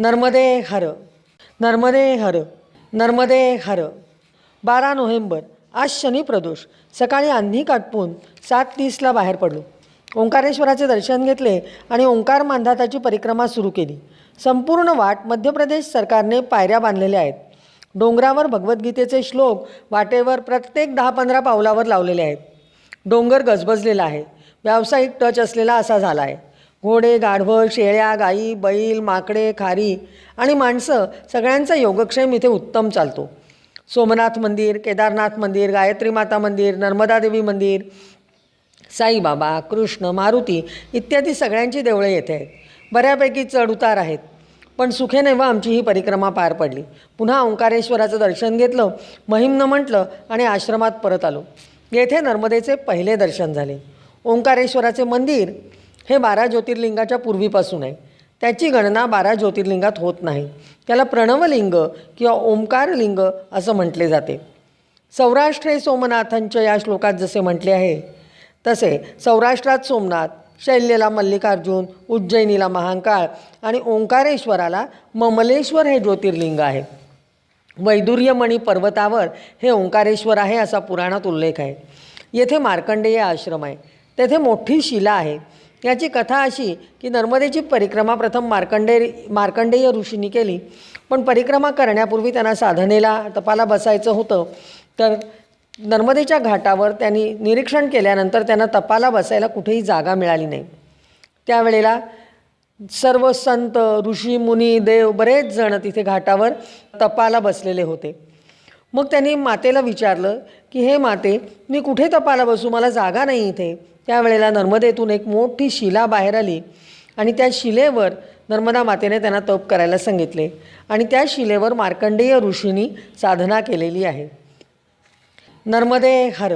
नर्मदे हर नर्मदे हर नर्मदे हर. बारा नोव्हेंबर आज शनी प्रदोष. सकाळी आन्ही काटपून सात तीसला बाहेर पडलो. ओंकारेश्वराचे दर्शन घेतले आणि ओंकार मांधाताची परिक्रमा सुरू केली. संपूर्ण वाट मध्य प्रदेश सरकारने पायऱ्या बांधलेल्या आहेत. डोंगरावर भगवद्गीतेचे श्लोक वाटेवर प्रत्येक दहा पंधरा पावलावर लावलेले आहेत. डोंगर गजबजलेला आहे. व्यावसायिक टच असलेला असा झाला आहे. घोडे गाढवं शेळ्या गाई बैल माकडे खारी आणि माणसं सगळ्यांचा योगक्षेम इथे उत्तम चालतो. सोमनाथ मंदिर केदारनाथ मंदिर गायत्री माता मंदिर नर्मदा देवी मंदिर साईबाबा कृष्ण मारुती इत्यादी सगळ्यांची देवळे येथे आहेत. बऱ्यापैकी चढउतार आहेत. पण सुखेनेव आमची ही परिक्रमा पार पडली. पुन्हा ओंकारेश्वराचं दर्शन घेतलं महिमनं म्हटलं आणि आश्रमात परत आलो. येथे नर्मदेचे पहिले दर्शन झाले. ओंकारेश्वराचे मंदिर हे बारा ज्योतिर्लिंगाच्या पूर्वीपासून आहे. त्याची गणना बारा ज्योतिर्लिंगात होत नाही. त्याला प्रणवलिंग किंवा ओंकारलिंग असं म्हटले जाते. सौराष्ट्र हे सोमनाथांच्या या श्लोकात जसे म्हटले आहे तसे सौराष्ट्रात सोमनाथ शैल्यला मल्लिकार्जुन उज्जैनीला महांकाळ आणि ओंकारेश्वराला ममलेश्वर हे ज्योतिर्लिंग आहे. वैदुर्यमणी पर्वतावर हे ओंकारेश्वर आहे असा पुराणात उल्लेख आहे. येथे मार्कंडेय आश्रम आहे. तेथे मोठी शिला आहे. याची कथा अशी की नर्मदेची परिक्रमा प्रथम मार्कंडे मार्कंडेय ऋषींनी केली. पण परिक्रमा करण्यापूर्वी त्यांना साधनेला तपाला बसायचं होतं. तर नर्मदेच्या घाटावर त्यांनी निरीक्षण केल्यानंतर त्यांना तपाला बसायला कुठेही जागा मिळाली नाही. त्यावेळेला सर्व संत ऋषी मुनी देव बरेच जण तिथे घाटावर तपाला बसलेले होते. मग त्यांनी मातेला विचारलं की हे माते मी कुठे तपाला बसू? मला जागा नाही इथे. त्यावेळेला नर्मदेतून एक मोठी शिला बाहेर आली आणि त्या शिलेवर नर्मदा मातेने त्यांना तप करायला सांगितले. आणि त्या शिलेवर मार्कंडेय ऋषींनी साधना केलेली आहे. नर्मदे हर